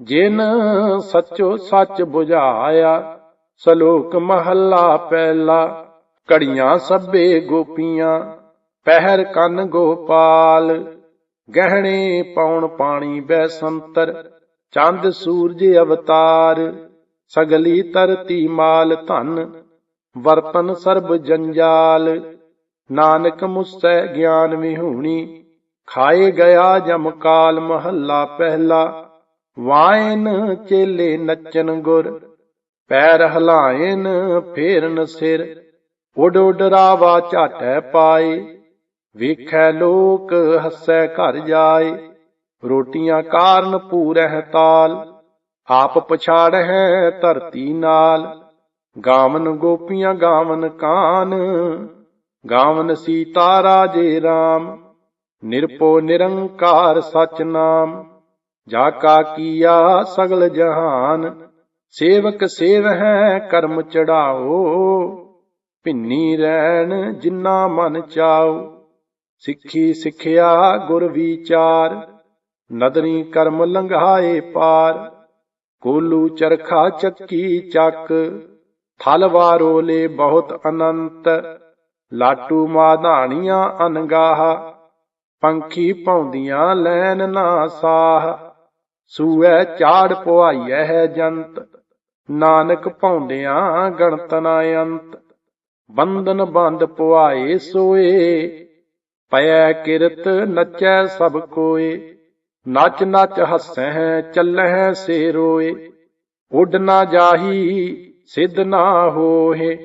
ਜਿਨ ਸੱਚੋ ਸੱਚ 부ਝਾਇਆ ਸਲੋਕ ਮਹੱਲਾ ਪਹਿਲਾ, ਘੜੀਆਂ ਸਭੇ ਗੋਪੀਆਂ, ਪਹਿਰ ਕੰਨ ਗੋਪਾਲ, ਗਹਿਣੇ ਪਾਉਣ ਪਾਣੀ ਬੈ ਸੰਤਰ ਚੰਦ ਸੂਰਜ ਅਵਤਾਰ, ਸਗਲੀ ਤਰਤੀ ਮਾਲ ਧਨ, ਵਰਤਨ ਸਰਬ ਜੰਜਾਲ, ਨਾਨਕ ਮੁਸੈ ਗਿਆਨ ਵਿਹੂਣੀ, ਖਾਏ ਗਿਆ ਜਮ ਕਾਲ ਮਹੱਲਾ ਪਹਿਲਾ। ਵਾਇਨ ਚੇਲੇ ਨੱਚਨ ਗੁਰ, ਪੈਰ ਹਲਾਇਨ ਫੇਰਨ ਸਿਰ। ਉਡ ਉਡ ਰਾਵਾ ਝਾਟੈ ਪਾਏ, ਵੇਖੈ ਲੋਕ ਹੱਸੈ ਘਰ ਜਾਏ। ਰੋਟੀਆਂ ਕਾਰਨ ਪੂਰਹਿ ਤਾਲ, ਆਪ ਪਛਾੜਹਿ ਧਰਤੀ ਨਾਲ। ਗਾਵਨ ਗੋਪੀਆਂ ਗਾਵਨ ਕਾਨ, ਗਾਵਨ ਸੀਤਾ ਰਾਜੇ RAM ਨਿਰਪੋ ਨਿਰੰਕਾਰ ਸਚ ਨਾਮ। ਜਾ ਕਾ ਕੀਆ ਸਗਲ ਜਹਾਨ, ਸੇਵਕ ਸੇਵ ਹੈ ਕਰਮ ਚੜਾਓ। ਭਿੰਨੀ ਰਹਿਣ ਜਿਨਾ ਮਨ ਚਾਓ, ਸਿੱਖੀ ਸਿੱਖਿਆ ਗੁਰ ਵਿਚਾਰ, ਨਦਰੀ ਕਰਮ ਲੰਘਾਏ ਪਾਰ। ਕੋਲੂ ਚਰਖਾ ਚੱਕੀ ਚੱਕ, ਥਲ ਵਾਰੋਲੇ ਬਹੁਤ ਅਨੰਤ, ਲਾਟੂ ਮਾਧਾਣੀਆਂ ਅਨਗਾਹ ਪੰਖੀ ਪਾਉਂਦੀਆਂ ਲੈਨ ਨਾ ਸਾਹ। ਸੂਐ ਚਾੜ ਪੁਆਈਐ ਹੈ ਜੰਤ, ਨਾਨਕ ਪਾਉਂਦਿਆਂ ਗਣਤ ਨਾ ਅੰਤ। ਬੰਧਨ ਬੰਦ ਪੁਆਏ ਸੋਏ ਪਇਐ ਕਿਰਤ ਨਚੈ ਸਭ ਕੋਏ। ਨਚ ਨਚ ਹੱਸੈ ਚੱਲਹਿ ਸੇ ਰੋਏ ਉੱਡ ਨਾ ਜਾਹੀ ਸਿੱਧ ਨਾ ਹੋਏ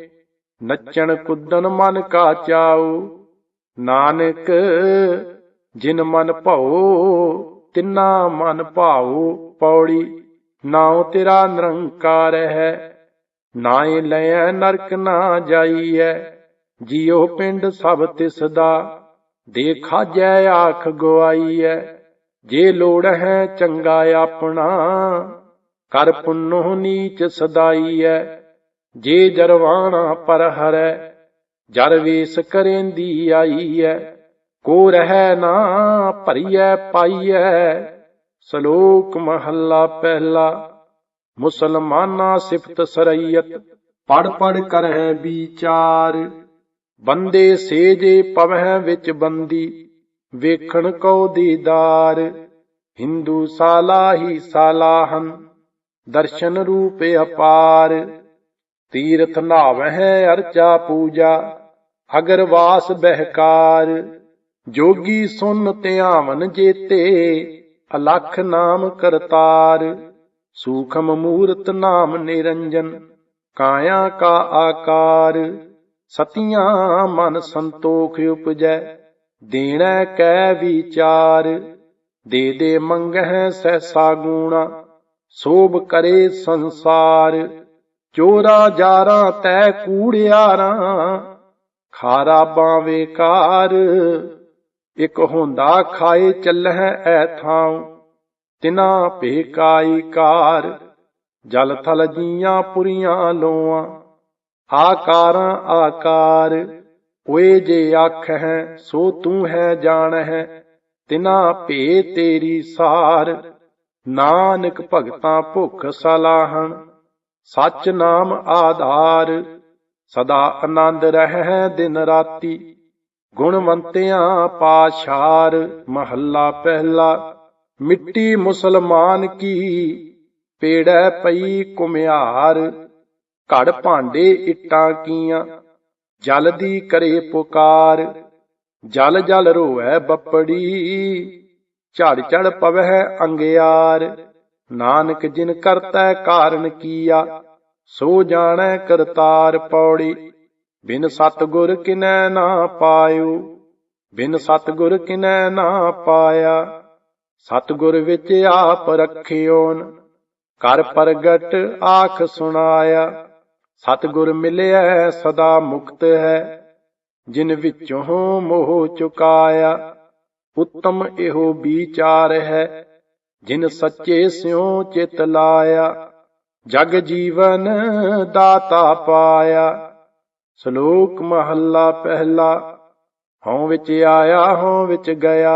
ਨੱਚਣ ਕੁੱਦਨ ਮਨ ਕਾ ਚਾਉ, ਨਾਨਕ ਜਿਨ ਮਨ ਭਉ ਤਿੰਨਾ ਮਨ ਭਾਉ ਪੌੜੀ, ਨਾਉ ਤੇਰਾ ਨਿਰੰਕਾਰ ਹੈ। ਨਾਏ ਲੈ ਨਰਕ ਨਾ ਜਾਈਐ, ਜਿਉ ਪਿੰਡ ਸਭ ਤਿਸ ਦਾ ਦੇਖਾ ਜੈ ਆਖ ਗਵਾਈਐ ਜੇ ਲੋੜ ਹੈ ਚੰਗਾ ਆਪਣਾ। ਕਰ ਪੁੰਨੋ ਨੀਚ ਸਦਾਈਐ, ਜੇ ਜਰਵਾਣਾ ਪਰ ਹਰੈ ਜਰ ਵੇਸ ਕਰੇਂਦੀ ਆਈਐ। ਕੋ ਰਹਿ ਨਾ ਭਰੀਐ, ਪਾਈਐ। ਸ਼ਲੋਕ ਮਹੱਲਾ ਪਹਿਲਾ, ਮੁਸਲਮਾਨਾ ਸਿਫਤ ਸਰਈਅਤ ਪੜ ਪੜ ਕਰਹਿ ਵਿਚਾਰ। ਬੰਦੇ ਸੇਜੇ ਪਵਹਿ ਵਿੱਚ ਬੰਦੀ, ਵੇਖਣ ਕਉ ਦੀਦਾਰ। ਹਿੰਦੂ ਸਾਲਾਹੀ ਸਾਲਾਹਨ, ਦਰਸ਼ਨ ਰੂਪ ਅਪਾਰ। ਤੀਰਥ ਨਾਵਹਿ ਅਰਚਾ ਪੂਜਾ, ਅਗਰ ਵਾਸ ਬਹਿਕਾਰ। ਜੋਗੀ ਸੁਨ ਧਿਆਵਨ ਜੇਤੇ, ਅਲਖ ਨਾਮ ਕਰਤਾਰ। ਸੂਖਮ ਮੂਰਤ ਨਾਮ ਨਿਰੰਜਨ, ਕਾਇਆ ਕਾ ਆਕਾਰ। ਸਤੀਆਂ ਮਨ ਸੰਤੋਖ ਉਪਜੈ, ਦੇਣਾ ਕੈ ਵਿਚਾਰ। ਦੇ ਦੇ ਮੰਗਹਿ ਸਹਿਸਾ ਗੂਣਾ, ਸੋਭ ਕਰੇ ਸੰਸਾਰ। ਚੋਰਾ ਜਾਰਾ ਤੈ ਕੂੜਿਆਰਾਂ ਖਾਰਾ ਬਾਵੇਂ ਕਾਰ। ਇਕ ਹੁੰਦਾ ਖਾਏ ਚੱਲਹਿ ਐ ਥਾਉ, ਤਿਨਾ ਭੇਕਾਈ ਕਾਰ, ਜਲ ਥਲ ਜੀਆਂ ਪੁਰੀਆਂ ਲੋਆਂ, ਆਕਾਰਾਂ ਆਕਾਰ ਓਏ ਜੇ ਆਖ ਹੈ ਸੋ ਤੂੰ ਹੈ ਜਾਣ ਹੈ ਤਿਨਾ ਭੇ ਤੇਰੀ ਸਾਰ, ਨਾਨਕ ਭਗਤਾਂ ਭੁਖ ਸਲਾਹਣ, ਸਚ ਨਾਮ ਆਧਾਰ, ਸਦਾ ਆਨੰਦ ਰਹਿ ਦਿਨ ਰਾਤੀ। ਗੁਣਵੰਤਿਆਂ ਪਾਸ਼ਾਰ ਮਹੱਲਾ ਪਹਿਲਾ, ਮਿੱਟੀ ਮੁਸਲਮਾਨ ਕੀ ਪੇੜੈ ਪਈ ਕੁਮਿਆਰ ਘੜ ਭਾਂਡੇ ਇੱਟਾਂ ਕੀਆਂ, ਜਲ ਦੀ ਕਰੇ ਪੁਕਾਰ, ਜਲ ਜਲ ਰੋਐ ਬੱਪੜੀ, ਝੜ ਝੜ ਪਵਹਿ ਅੰਗਿਆਰ, ਨਾਨਕ ਜਿਨ ਕਰਤਾ ਕਾਰਨ ਕੀਆ, ਸੋ ਜਾਣੈ ਕਰਤਾਰ ਪੌੜੀ। ਬਿਨ ਸਤਗੁਰ ਕਿਨੈ ਨਾ ਪਾਇਓ, ਬਿਨ ਸਤਗੁਰ ਕਿਨੈ ਨਾ ਪਾਇਆ। ਸਤਗੁਰ ਵਿੱਚ ਆਪ ਰਖਿਓਨ, ਕਰ ਪ੍ਰਗਟ ਆਖ ਸੁਣਾਇਆ। ਸਤਗੁਰ ਮਿਲਿਆ ਸਦਾ ਮੁਕਤ ਹੈ, ਜਿਨ ਵਿੱਚੋਂ ਮੋਹ ਚੁਕਾਇਆ। ਉੱਤਮ ਇਹੋ ਵਿਚਾਰ ਹੈ, ਜਿਨ ਸੱਚੇ ਸਿਉ ਚਿਤ ਲਾਇਆ। ਜਗ ਜੀਵਨ ਦਾਤਾ ਪਾਇਆ। ਸ਼ਲੋਕ ਮਹੱਲਾ ਪਹਿਲਾ ਹਉ ਵਿੱਚ ਆਇਆ ਹਉ ਵਿੱਚ ਗਿਆ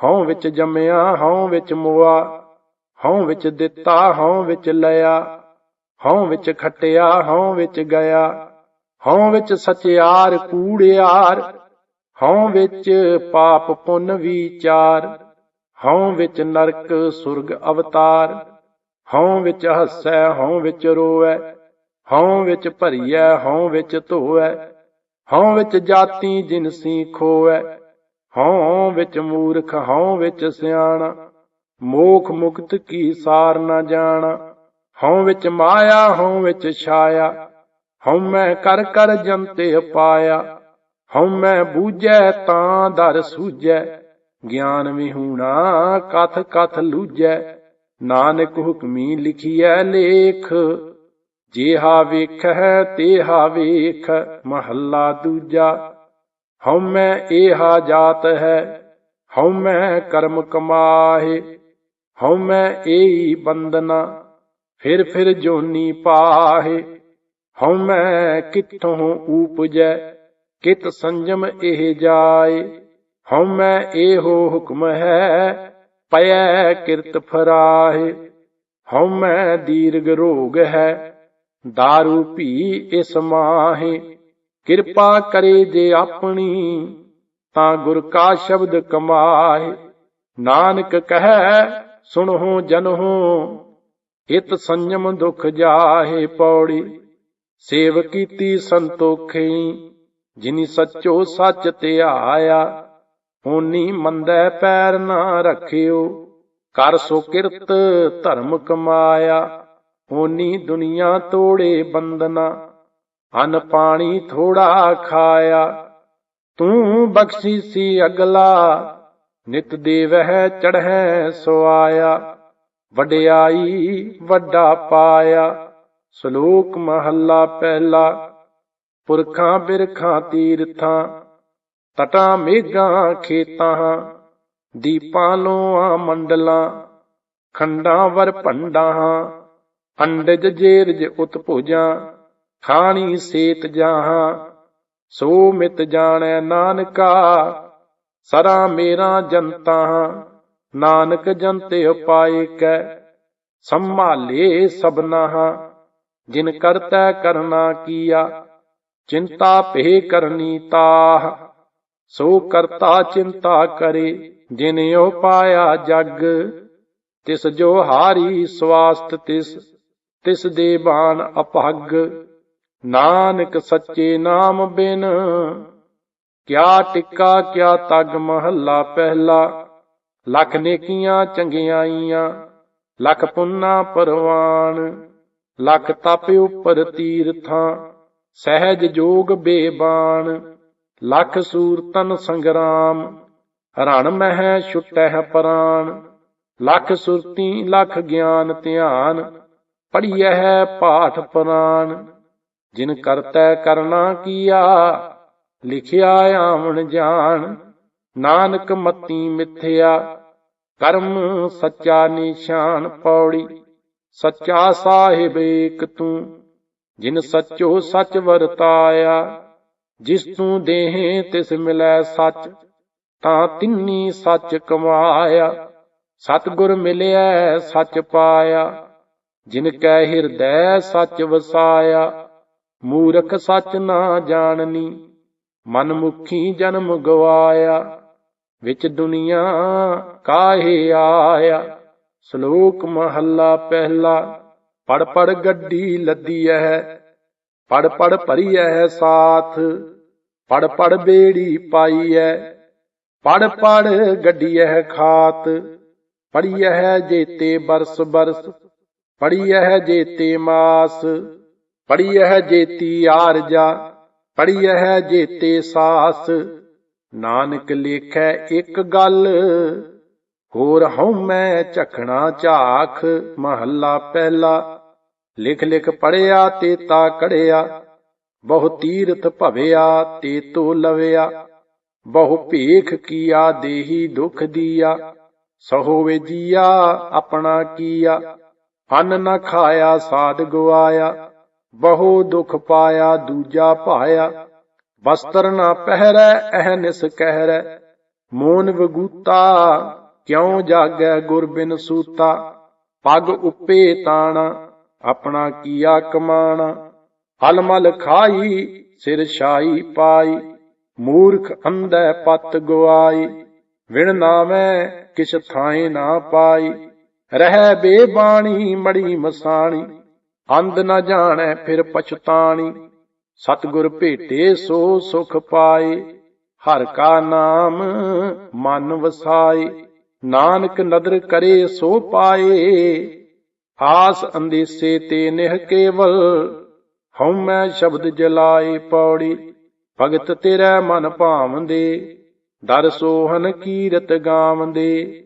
ਹਉ ਵਿੱਚ ਜੰਮਿਆ ਹਉ ਵਿੱਚ ਮੋਆ ਹਉ ਵਿੱਚ ਦਿੱਤਾ ਹਉ ਵਿੱਚ ਲਿਆ ਹਉ ਵਿੱਚ ਖਟਿਆ ਹਉ ਵਿੱਚ ਗਿਆ ਹਉ ਵਿੱਚ ਸਚਿਆਰ ਕੂੜਿਆਰ ਹਉ ਵਿੱਚ ਪਾਪ ਪੁੰਨ ਵਿਚਾਰ ਹਉ ਵਿੱਚ ਨਰਕ ਸੁਰਗ ਅਵਤਾਰ ਹਉ ਵਿੱਚ ਹੱਸੈ ਹਉ ਵਿੱਚ ਰੋਵੈ ਹਉ ਵਿੱਚ ਭਰੀਐ, ਹਉ ਵਿੱਚ ਧੋਵੈ, ਹਉ ਵਿੱਚ ਜਾਤੀ ਜਿਨਸੀ ਖੋਐ ਹਉ ਵਿੱਚ ਮੂਰਖ, ਹਉ ਵਿੱਚ ਸਿਆਣਾ, ਮੋਖ ਮੁਕਤ ਕੀ ਸਾਰ ਨਾ ਜਾਣਾ, ਹਉ ਵਿੱਚ ਮਾਇਆ, ਹਉ ਵਿੱਚ ਛਾਇਆ, ਹਉ ਮੈਂ ਕਰ ਕਰ ਜੰਤੇ ਪਾਇਆ ਹਉ ਮੈਂ ਬੂਝੈ ਤਾਂ ਦਰ ਸੂਝੈ, ਗਿਆਨ ਵਿਹੂਣਾ ਕਥ ਕਥ ਲੂਝੈ, ਨਾਨਕ ਹੁਕਮੀ ਲਿਖੀਐ ਲੇਖ ਜੇਹਾ ਵੇਖੈ ਤੇਹਾ ਵੇਖ, ਮਹੱਲਾ ਦੂਜਾ। ਹਉ ਮੈਂ ਏਹਾ ਜਾਤ ਹੈ ਹਉ ਮੈਂ ਕਰਮ ਕਮਾਹੇ ਹਉ ਮੈਂ ਬੰਦਨਾ ਫਿਰ ਫਿਰ ਜੋਨੀ ਪਾਹੇ। ਹਉ ਮੈਂ ਕਿੱਥੋਂ ਊਪਜੈ, ਕਿਤ ਸੰਜਮ ਇਹ ਜਾਏ। ਹਉ ਮੈਂ ਇਹੋ ਹੁਕਮ ਹੈ, ਪਇਐ ਕਿਰਤ ਫਰਾਹੇ। ਹਉ ਮੈਂ ਦੀਰਗ ਰੋਗ ਹੈ दारू ਭੀ ਇਸ ਮਾਹੇ ਕਿਰਪਾ ਕਰੇ ਜੇ ਆਪਣੀ ਤਾਂ ਗੁਰ ਕਾ ਸ਼ਬਦ ਕਮਾਏ ਨਾਨਕ ਕਹੈ ਸੁਣੋ ਜਨੋ ਇਤ ਸੰਜਮ ਦੁਖ ਜਾਹੇ ਪੌੜੀ ਸੇਵ ਕੀਤੀ ਸੰਤੋਖੀ ਜਿਨੀ ਸੱਚੋ ਸੱਚ ਤੇ ਆਇਆ ਹੋਨੀ ਮੰਦੈ ਪੈਰ ਨਾ ਰੱਖਿਓ ਕਰ ਸੋ ਕਿਰਤ ਧਰਮ ਕਮਾਇਆ ਹੋਨੀ ਦੁਨੀਆ ਤੋੜੇ ਬੰਦਨਾ ਅਨ ਪਾਣੀ ਥੋੜਾ ਖਾਇਆ। ਤੂੰ ਬਖਸ਼ੀ ਸੀ ਅਗਲਾ, ਨਿਤ ਦੇਵਹਿ ਚੜ੍ਹੈ ਸੁਆਇਆ। ਵਡਿਆਈ ਵੱਡਾ ਪਾਇਆ, ਸ਼ਲੋਕ ਮਹੱਲਾ ਪਹਿਲਾ। ਪੁਰਖਾਂ ਬਿਰਖਾਂ ਤੀਰਥਾਂ, ਤਟਾਂ ਮੇਘਾਂ ਖੇਤਾਂ, ਦੀਪਾਂ ਲੋਆਂ ਮੰਡਲਾਂ, ਖੰਡਾਂ ਵਰ ਭੰਡਾਂ। ਅੰਡਜ ਜੇਰਜ ਉਤ ਭੋਜਾਂ ਖਾਣੀ ਸੇਤ ਜਾਹਾਂ, ਸੋ ਮਿਤ ਜਾਣੈ ਨਾਨਕਾ, ਸਰਾ ਮੇਰਾ ਜਨਤਾ, ਨਾਨਕ ਜਨਤੇ ਉਪਾਏ ਕੈ ਸੰਭਾਲੇ ਸਭਨਾ, ਜਿਨ ਕਰਤਾ ਕਰਨਾ ਕੀਆ, ਚਿੰਤਾ ਭੇ ਕਰਨੀ ਤਾਹ, ਸੋ ਕਰਤਾ ਚਿੰਤਾ ਕਰੇ, ਜਿਨ ਪਾਇਆ ਜਗ, ਤਿਸ ਜੋ ਹਾਰੀ ਸਵਾਸਤ ਤਿਸ ਤਿਸ ਦੇ ਬਾਣ ਅਪਹਗ। ਨਾਨਕ ਸੱਚੇ ਨਾਮ ਬਿਨ। ਕਿਆ ਟਿੱਕਾ, ਕਿਆ ਤਗ ਮਹੱਲਾ ਪਹਿਲਾ। ਲੱਖ ਨੇਕੀਆਂ ਚੰਗਿਆਈਆਂ ਲੱਖ ਪੁੰਨਾ ਪਰਵਾਨ। ਲੱਖ ਤਪ ਉਪਰ ਤੀਰਥਾਂ। ਸਹਿਜ ਜੋਗ ਬੇਬਾਨ। ਲੱਖ ਸੂਰਤਨ ਸੰਗਰਾਮ। ਰਣ ਮਹਿ ਛੁਟਹਿ ਪ੍ਰਾਨ। ਲੱਖ ਸੁਰਤੀ, ਲੱਖ ਗਿਆਨ ਧਿਆਨ। ਪੜੀਐ ਪਾਠ ਪੁਰਾਣ। ਜਿਨ ਕਰਤੈ ਕਰਨਾ ਕੀਆ, ਲਿਖਿਆ ਆਵਣ ਜਾਣ। ਨਾਨਕ ਮਤੀ ਮਿਥਿਆ, ਕਰਮ ਸੱਚਾ ਨਿਸ਼ਾਨ ਪੌੜੀ। ਸੱਚਾ ਸਾਹਿਬ ਏਕ ਤੂੰ, ਜਿਨ ਸੱਚੋ ਸੱਚ ਵਰਤਾਇਆ। ਜਿਸ ਤੂੰ ਦੇਹੇ ਤਿਸ ਮਿਲੈ ਸੱਚ, ਤਾਂ ਤਿੰਨੀ ਸੱਚ ਕਮਾਇਆ। ਸਤਗੁਰ ਮਿਲਿਆ ਸੱਚ ਪਾਇਆ। ਜਿਨ ਕੈ ਹਿਰਦੈ ਸੱਚ ਵਸਾਇਆ, ਮੂਰਖ ਸੱਚ ਨਾ ਜਾਣਨੀ ਮਨ ਮੁਖੀ ਜਨਮ ਗਵਾਇਆ, ਵਿੱਚ ਦੁਨੀਆ ਕਾਹੇ ਆਇਆ, ਸ਼ਲੋਕ ਮਹੱਲਾ ਪਹਿਲਾ, ਪੜ ਪੜ ਗੱਡੀ ਲੱਦੀ ਹੈ ਪੜ ਪੜ ਭਰੀ ਹੈ ਸਾਥ, ਪੜ ਪੜ ਬੇੜੀ ਪਾਈ ਐ ਪੜ ਪੜ ਗੱਡੀ ਹੈ ਖਾਤ ਪੜੀ ਹੈ ਜੇਤੇ ਬਰਸ ਬਰਸ ਪੜੀ ਐ ਜੇਤੇ ਮਾਸ ਪੜੀ ਐ ਜੇਤੀ ਆਰਜਾ ਪੜੀ ਐ ਜੇਤੇ ਸਾਸ। ਨਾਨਕ ਲੇਖੈ ਇੱਕ ਗੱਲ, ਹੋਰ ਹਉ ਮੈਂ ਝਖਣਾ ਝਾਖ, ਮਹੱਲਾ ਪਹਿਲਾ। ਲਿਖ ਲਿਖ ਪੜਿਆ ਤੇ ਤਾ ਕੜਿਆ, ਬਹੁ ਤੀਰਥ ਭਵਿਆ ਤੇ ਤੋ ਲਵਿਆ। ਬਹੁ ਭੇਖ ਕੀਆ ਦੇਹੀ ਦੁਖ ਦੀਆ ਸਹੋ ਵੇ ਜੀਆ ਆਪਣਾ ਕੀਆ। ਅੰਨ ਨਾ ਖਾਇਆ ਸਾਧ ਗਵਾਇਆ, ਬਹੁ ਦੁਖ ਪਾਇਆ ਦੂਜਾ ਭਾਇਆ। ਵਸਤਰ ਨਾ ਪਹਿਰੈ ਅਹਨਿਸ ਕਹਿਰੈ। ਮੋਨ ਵਗੂਤਾ, ਕਿਉ ਜਾਗੈ ਗੁਰ ਬਿਨ ਸੂਤਾ। ਪਗ ਉਪੇ ਤਾਣਾ, ਆਪਣਾ ਕੀਆ ਕਮਾਣਾ। ਅਲਮਲ ਖਾਈ, ਸਿਰ ਛਾਈ ਪਾਈ। ਮੂਰਖ ਅੰਧੈ ਪਤ ਗਵਾਈ। ਵਿਣ ਨਾਮੈ, ਕਿਛ ਥਾਏ ਨਾ ਪਾਈ। ਰਹਿ ਬੇਬਾਣੀ, ਮੜੀ ਮਸਾਣੀ, ਅੰਧ ਨਾ ਜਾਣੈ ਫਿਰ ਪਛਤਾਣੀ। ਸਤਿਗੁਰ ਭੇਟੇ ਸੋ ਸੁਖ ਪਾਏ, ਹਰ ਕਾ ਨਾਮ ਮਨ ਵਸਾਏ। ਨਾਨਕ ਨਦਰ ਕਰੇ ਸੋ ਪਾਏ, ਆਸ ਅੰਦੇਸੇ ਤੇ ਨਿਹ ਕੇਵਲ। ਹਉ ਮੈਂ ਸ਼ਬਦ ਜਲਾਏ ਪੌੜੀ, ਭਗਤ ਤੇਰਾ ਮਨ ਭਾਵੰਦੇ। ਦਰ ਸੋਹਨ ਕੀਰਤ ਗਾਵੰਦੇ।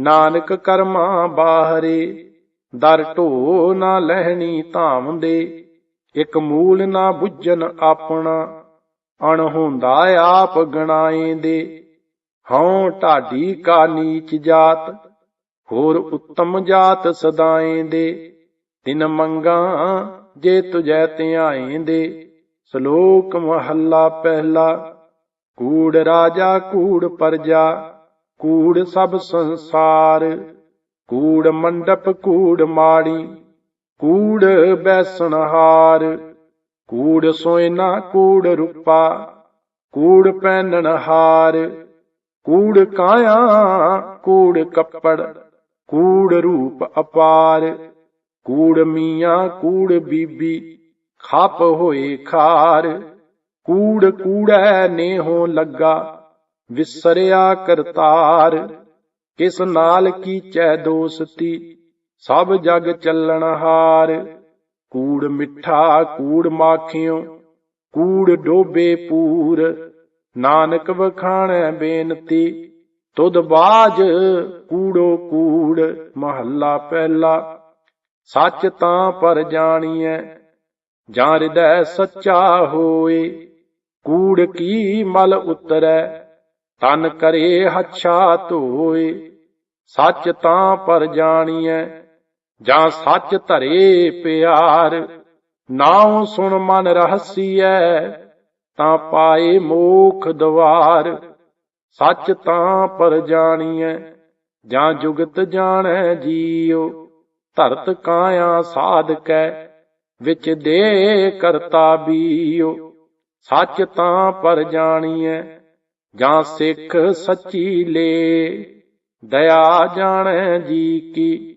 ਨਾਨਕ ਕਰਮਾ ਬਾਹਰੇ, ਦਰ ਢੋ ਨਾ ਲਹਿਣੀ ਧਾਵੰਦੇ ਇਕ ਮੂਲ ਨਾ ਬੁੱਝਨ ਆਪਣਾ, ਅਣ ਹੁੰਦਾ ਆਪ ਗਣਾਏ ਦੇ ਹਉ ਢਾਡੀ ਕਾ ਨੀਚ ਜਾਤ, ਹੋਰ ਉੱਤਮ ਜਾਤ ਸਦਾਏ ਦੇ ਤਿਨ ਮੰਗਾ ਜੇ ਤੁਜੈ ਧਿਆਏ ਦੇ ਸ਼ਲੋਕ ਮਹੱਲਾ ਪਹਿਲਾ, ਕੂੜ ਰਾਜਾ ਕੂੜ ਪਰਜਾ। ਕੂੜ ਸਭ ਸੰਸਾਰ, ਕੂੜ ਮੰਡਪ, ਕੂੜ ਮਾੜੀ, ਕੂੜ ਬੈਸਣਹਾਰ, ਕੂੜ ਸੋਇਨਾ, ਕੂੜ ਰੂਪਾ, ਕੂੜ ਪਹਿਨਣਹਾਰ ਕੂੜ ਕਾਇਆ, ਕੂੜ ਕੱਪੜ, ਕੂੜ ਰੂਪ ਅਪਾਰ, ਕੂੜ ਮੀਆਂ, ਕੂੜ ਬੀਬੀ, ਖਪ ਹੋਏ ਖਾਰ, ਕੂੜ ਕੂੜੈ ਨੇਹੋਂ ਲੱਗਾ। ਵਿਸਰਿਆ ਕਰਤਾਰ, ਕਿਸ ਨਾਲ ਕੀਚੈ ਦੋਸਤੀ, ਸਭ ਜਗ ਚੱਲਣ ਹਾਰ। ਕੂੜ ਮਿੱਠਾ, ਕੂੜ ਮਾਖਿਓ, ਕੂੜ ਡੋਬੇ ਪੂਰ। ਨਾਨਕ ਵਖਾਣੈ ਬੇਨਤੀ, ਤੁਧ ਬਾਜ ਕੂੜੋ ਕੂੜ, ਮਹੱਲਾ ਪਹਿਲਾ। ਸੱਚ ਤਾਂ ਪਰ ਜਾਣੀਐ, ਜਾਂ ਹਿਰਦੈ ਸੱਚਾ ਹੋਏ। ਕੂੜ ਕੀ ਮਲ ਉਤਰੈ ਤਨ ਕਰੇ ਹੱਛਾ ਧੋਏ, ਸੱਚ ਤਾਂ ਪਰ ਜਾਣੀਐ, ਜਾਂ ਸੱਚ ਧਰੇ ਪਿਆਰ। ਨਾਉ ਸੁਣ ਮਨ ਰਹਸੀਐ, ਤਾਂ ਪਾਏ ਮੋਖ ਦਵਾਰ। ਸੱਚ ਤਾਂ ਪਰ ਜਾਣੀਐ, ਜਾਂ ਜੁਗਤ ਜਾਣੈ ਜੀਉ। ਧਰਤ ਕਾਇਆ ਸਾਧਕੈ, ਵਿੱਚ ਦੇ ਕਰਤਾ ਬੀਓ ਸੱਚ ਤਾਂ ਪਰ ਜਾਣੀਐ ਜਾਂ ਸਿੱਖ ਸੱਚੀ ਲੇ, ਦਇਆ ਜਾਣੈ ਜੀ ਕੀ,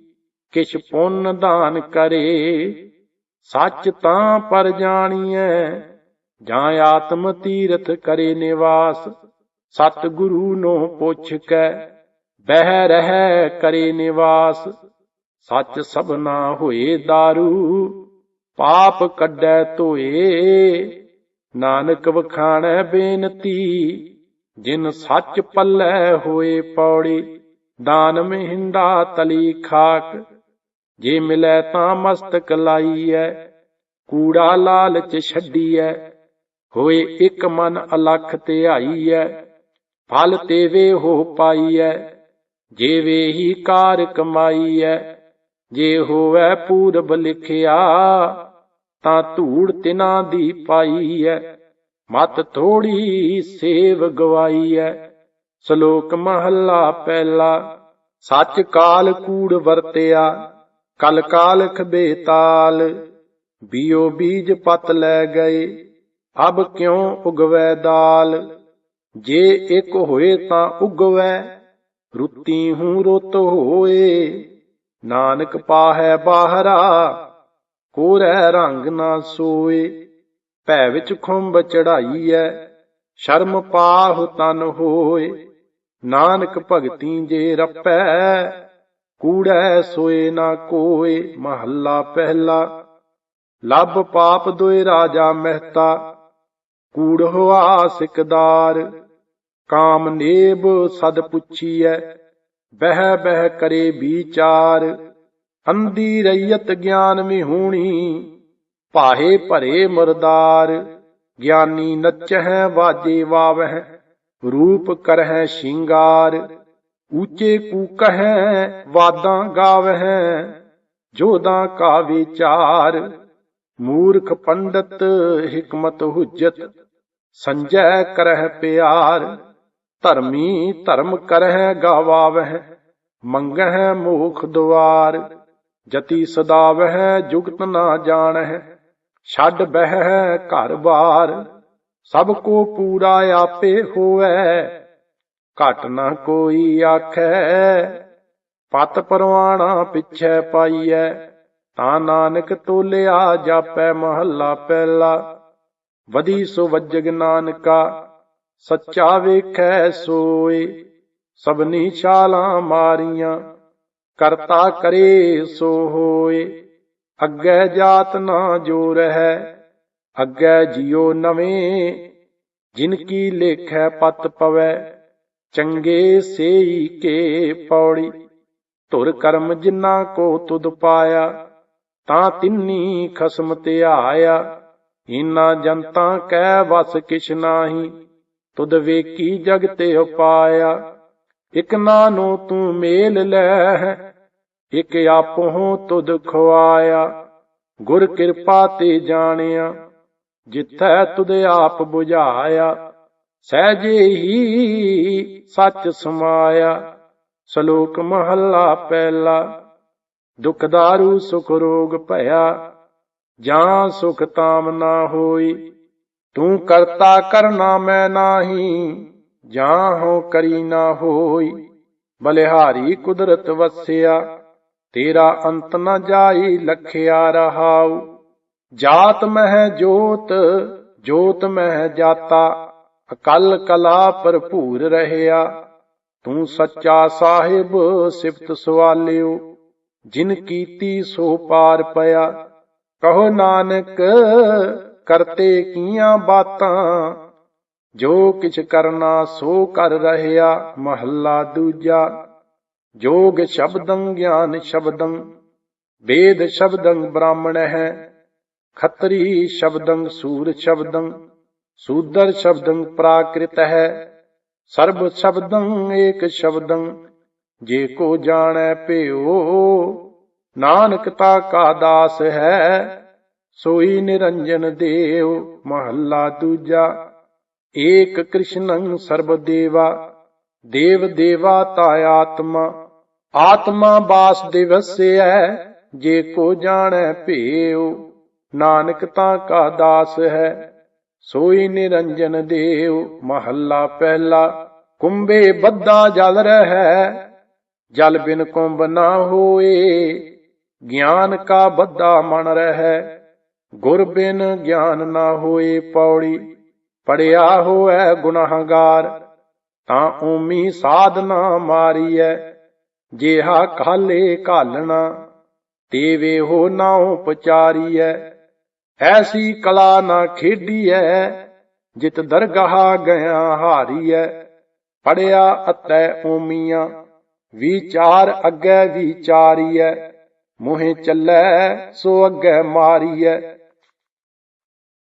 ਕਿਛ ਪੁੰਨ ਦਾਨ ਕਰੇ, ਸੱਚ ਤਾਂ ਪਰ ਜਾਣੀਐ, ਜਾਂ ਆਤਮ ਤੀਰਥ ਕਰੇ ਨਿਵਾਸ ਸਤ ਗੁਰੂ ਨੂੰ ਪੁੱਛ ਕੇ, ਬਹਿ ਰਹਿ ਕਰੇ ਨਿਵਾਸ, ਸੱਚ ਸਭਨਾ ਹੋਏ दारू ਪਾਪ ਕੱਢੈ ਧੋਏ, ਨਾਨਕ ਵਖਾਣੈ ਬੇਨਤੀ ਜਿਨ ਸੱਚ ਪੱਲੇ ਹੋਏ ਪੌੜੀ, ਦਾਨ ਮਹਿੰਦਾ ਤਲੀ ਖਾਕ। ਜੇ ਮਿਲੈ ਤਾਂ ਮਸਤਕ ਲਾਈਐ, ਕੂੜਾ ਲਾਲਚ ਛੱਡੀਐ। ਹੋਏ ਇੱਕ ਮਨ ਅਲਖ ਧਿਆਈਐ ਫਲ ਤੇਵੇ ਹੋ ਪਾਈਐ। ਜੇ ਵੇਹੀ ਕਾਰ ਕਮਾਈਐ, ਜੇ ਹੋਵੇ ਪੂਰਬ ਲਿਖਿਆ, ਤਾਂ ਧੂੜ ਤਿਨਾਂ ਦੀ ਪਾਈਐ। ਮਤ ਥੋੜੀ ਸੇਵ ਗਵਾਈ ਗਵਾਈਐ, ਸ਼ਲੋਕ ਮਹੱਲਾ ਪਹਿਲਾ, ਸੱਚ ਕਾਲ ਕੂੜ ਵਰਤਿਆ, ਕਲ ਕਾਲ ਖਬੇ ਤਾਲ ਬੀਓ ਬੀਜ ਪਤ ਲੈ ਗਏ, ਅਬ ਕਿਉ ਉਗਵੈ ਦਾਲ, ਜੇ ਇੱਕ ਹੋਏ ਤਾਂ ਉਗਵੈ, ਰੁੱਤੀ ਹੂੰ ਰੁੱਤ ਹੋਏ, ਨਾਨਕ ਪਾਹੈ ਬਾਹਰਾ, ਕੋਰੈ ਰੰਗ ਨਾ ਸੋਏ। ਭੈ ਵਿੱਚ ਖੁੰਬ ਚੜਾਈ ਐ, ਸ਼ਰਮ ਪਾਹੁ ਤਨ ਹੋਏ, ਨਾਨਕ ਭਗਤੀ ਜੇ ਰਪੈ, ਕੂੜੈ ਸੋਏ ਨਾ ਕੋਏ, ਮਹੱਲਾ ਪਹਿਲਾ, ਲੱਭ ਪਾਪ ਦੋਇ ਰਾਜਾ ਮਹਿਤਾ, ਕੂੜ ਹੋਆ ਸਿਕਦਾਰ ਕਾਮਨੇਬ ਸਦ ਪੁੱਛੀਐ, ਬਹਿ ਬਹਿ ਕਰੇ ਵਿਚਾਰ ਅੰਦੀ ਰਈਤ ਗਿਆਨ ਮਿਹੂਣੀ ਪਾਹੇ ਭਰੇ ਮਰਦਾਰ, ਗਿਆਨੀ ਨਚਹਿ ਵਾਜੇ ਵਾਵਹਿ, ਰੂਪ ਕਰਹਿ ਸ਼ਿੰਗਾਰ ਉੱਚੇ ਕੂਕਹਿ ਵਾਦਾਂ ਗਾਵਹਿ ਜੋਦਾਂ ਕਾ ਵਿਚਾਰ ਮੂਰਖ ਪੰਡਤ ਹਕਮਤ ਹੁਜਤ, ਸੰਜੈ ਕਰਹਿ ਪਿਆਰ, ਧਰਮੀ ਧਰਮ ਕਰਹਿ ਗਾਵਾਵਹਿ, ਮੰਗਹਿ ਮੋਖ ਦੁਆਰ, ਜਤੀ ਸਦਾ ਵਹਿ ਜੁਗਤ ਨਾ ਜਾਣਹਿ। ਛੱਡ ਬਹਿ ਘਰ ਬਾਰ ਸਭ ਕੋ ਪੂਰਾ ਆਪੇ ਹੋਵੈ। ਘਟ ਨਾ ਕੋਈ ਆਖੈ, ਪਤ ਪਰਵਾਣਾ ਪਿਛੈ ਪਾਈਐ, ਤਾਂ ਨਾਨਕ ਤੋਲਿਆ ਜਾਪੈ ਮਹੱਲਾ ਪਹਿਲਾ। ਵਧੀ ਸੋ ਵਜਗ ਨਾਨਕਾ, ਸੱਚਾ ਵੇਖੈ ਸੋਏ। ਸਭਨੀ ਛਾਲਾਂ ਮਾਰੀਆਂ, ਕਰਤਾ ਕਰੇ ਸੋ ਹੋਏ। ਅੱਗੇ ਜਾਤ ਨਾ ਜੋ ਰਹਿ, ਅੱਗੇ ਜਿਉ ਨਵੇਂ। ਜਿਨ ਕੀ ਲੇਖੈ ਪਤ ਪਵੈ, ਚੰਗੇ ਸੇਈ ਕੇ ਪੌੜੀ। ਧੁਰ ਕਰਮ ਜਿਨ੍ਹਾਂ ਕੋ ਤੁਧ ਪਾਇਆ, ਤਾਂ ਤਿੰਨੀ ਖਸਮ ਧਿਆਇਆ ਇਨਾ ਜਨਤਾ ਕਹਿ ਵਸ ਕਿਛ ਨਾਹੀ, ਤੁਧ ਵੇਖੀ ਜਗ ਤੇ ਉਪਾਇਆ। ਇਕ ਨਾਨੋ ਤੂੰ ਮੇਲ ਲੈ ਇਕ ਆਪੋ ਤੁਧ ਖਵਾਇਆ ਗੁਰ ਕਿਰਪਾ ਤੇ ਜਾਣਿਆ, ਜਿੱਥੈ ਤੁਧ ਆਪ 부ਝਾਇਆ ਸਹਿਜੇ ਹੀ ਸੱਚ ਸਮਾਇਆ, ਸ਼ਲੋਕ ਮਹੱਲਾ ਪਹਿਲਾ, ਦੁਖ ਦਾਰੂ ਸੁਖ ਰੋਗ ਭਇਆ ਜਾਂ ਸੁਖ ਤਾਮ ਨਾ ਹੋਈ, ਤੂੰ ਕਰਤਾ ਕਰਨਾ ਮੈਂ ਨਾਹੀ ਜਾਂ ਹੋ ਕਰੀ ਨਾ ਹੋਈ, ਬਲਿਹਾਰੀ ਕੁਦਰਤ ਵਸਿਆ ਤੇਰਾ ਅੰਤ ਨ ਜਾਈ ਲਖਿਆ ਰਹਾਉ। ਜਾਤ ਮਹਿ ਜੋਤ ਜੋਤ ਮਹਿ ਜਾਤਾ। ਅਕਲ ਕਲਾ ਭਰਪੂਰ ਰਹਿਆ। ਤੂੰ ਸੱਚਾ ਸਾਹਿਬ, ਸਿਫਤ ਸਵਾਲਿਓ। ਜਿਨ ਕੀਤੀ ਸੋ ਪਾਰ ਪਿਆ। ਕਹੋ ਨਾਨਕ, ਕਰਤੇ ਕੀਆਂ ਬਾਤਾਂ? ਜੋ ਕਿਛ ਕਰਨਾ ਸੋ ਕਰ ਰਹਿਆ, ਮਹੱਲਾ ਦੂਜਾ। ਜੋਗ ਸ਼ਬਦੰ ਗਿਆਨ ਸ਼ਬਦੰ, ਵੇਦ ਸ਼ਬਦੰ ਬ੍ਰਾਹਮਣ ਹੈ। ਖੱਤਰੀ ਸ਼ਬਦੰ ਸੂਰ ਸ਼ਬਦੰ, ਸੂਦਰ ਸ਼ਬਦੰ ਪ੍ਰਾਕ੍ਰਿਤ ਹੈ। ਸਰਬ ਸ਼ਬਦੰ ਏਕ ਸ਼ਬਦੰ, ਜੇ ਕੋ ਜਾਣੈ ਭਿਓ, ਨਾਨਕ ਤਾ ਕਾ ਦਾਸ ਹੈ। ਸੋਈ ਨਿਰੰਜਨ ਦੇਵ ਮਹੱਲਾ ਦੂਜਾ, ਏਕ ਕ੍ਰਿਸ਼ਨੰ ਸਰਬ ਦੇਵਾ, ਦੇਵ ਦੇਵਾ ਤਾ ਆਤਮਾ। ਆਤਮਾ ਬਾਸ ਦਿਵਸੈ ਜੇ ਕੋ ਜਾਣੈ ਭੇਉ, ਨਾਨਕ ਤਾਂ ਕਾ ਦਾਸ ਹੈ। ਸੋਈ ਨਿਰੰਜਨ ਦੇਵ ਮਹੱਲਾ ਪਹਿਲਾ ਕੁੰਬੇ ਬੱਧਾ ਜਲ ਰਹਿ। ਜਲ ਬਿਨ ਕੁੰਭ ਨਾ ਹੋਏ, ਗਿਆਨ ਕਾ ਬੱਦਾ ਮਨ ਰਹਿ। ਗੁਰ ਬਿਨ ਗਿਆਨ ਨਾ ਹੋਏ ਪੌੜੀ, ਪੜਿਆ ਹੋਐ ਗੁਨਾਹਗਾਰ। ਤਾਂ ਓਮੀ ਸਾਧਨਾ ਮਾਰੀਐ ਜੇਹਾ ਕਾਲੇ ਘਾਲਣਾ ਤੇ ਵੇਹੋ ਨਾਉ ਪਚਾਰੀਐ ਐਸੀ ਕਲਾ ਨਾ ਖੇਡੀਐ, ਜਿਤ ਦਰਗਾਹ ਗਿਆ ਹਾਰੀਐ। ਪੜਿਆ ਅਤੈ ਓਮੀਆਂ, ਵਿਚਾਰ ਅੱਗੇ ਵਿਚਾਰੀਐ। ਮੋਹਿ ਚੱਲੈ, ਸੋ ਅੱਗੇ ਮਾਰੀਐ।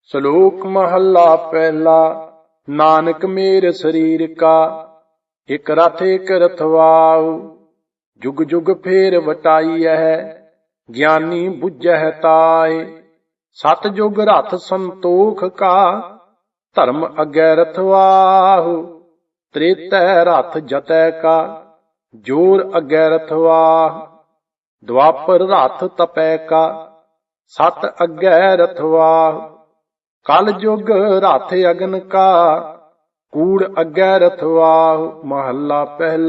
ਸ਼ਲੋਕ ਮਹੱਲਾ ਪਹਿਲਾ, ਨਾਨਕ ਮੇਰ ਸਰੀਰ ਕਾ, ਇਕ ਰਥ ਇਕ ਰਥਵਾਉ। ਜੁਗ ਜੁਗ ਫੇਰ ਵਟਾਈਐ ਗਿਆਨੀ ਬੁੱਝਹਿ ਤਾਏ। ਸਤ ਜੁਗ ਰਥ ਸੰਤੋਖ ਕਾ, ਧਰਮ ਅਗੈ ਰਥਵਾਹੁ। ਤ੍ਰੇਤੈ ਰਥ ਜਤੈ ਕਾ, ਜੋਰ ਅਗੈ ਰਥਵਾਹ। ਦਵਾਪਰ ਰਥ ਤਪੈ ਕਾ, ਸਤ ਅਗੈ ਰਥਵਾਹ। ਕਲ ਜੁਗ ਰਥ ਅਗਨ ਕਾ, ਕੂੜ ਅਗੈ ਰਥਵਾਹ। ਮਹੱਲਾ ਪਹਿਲਾ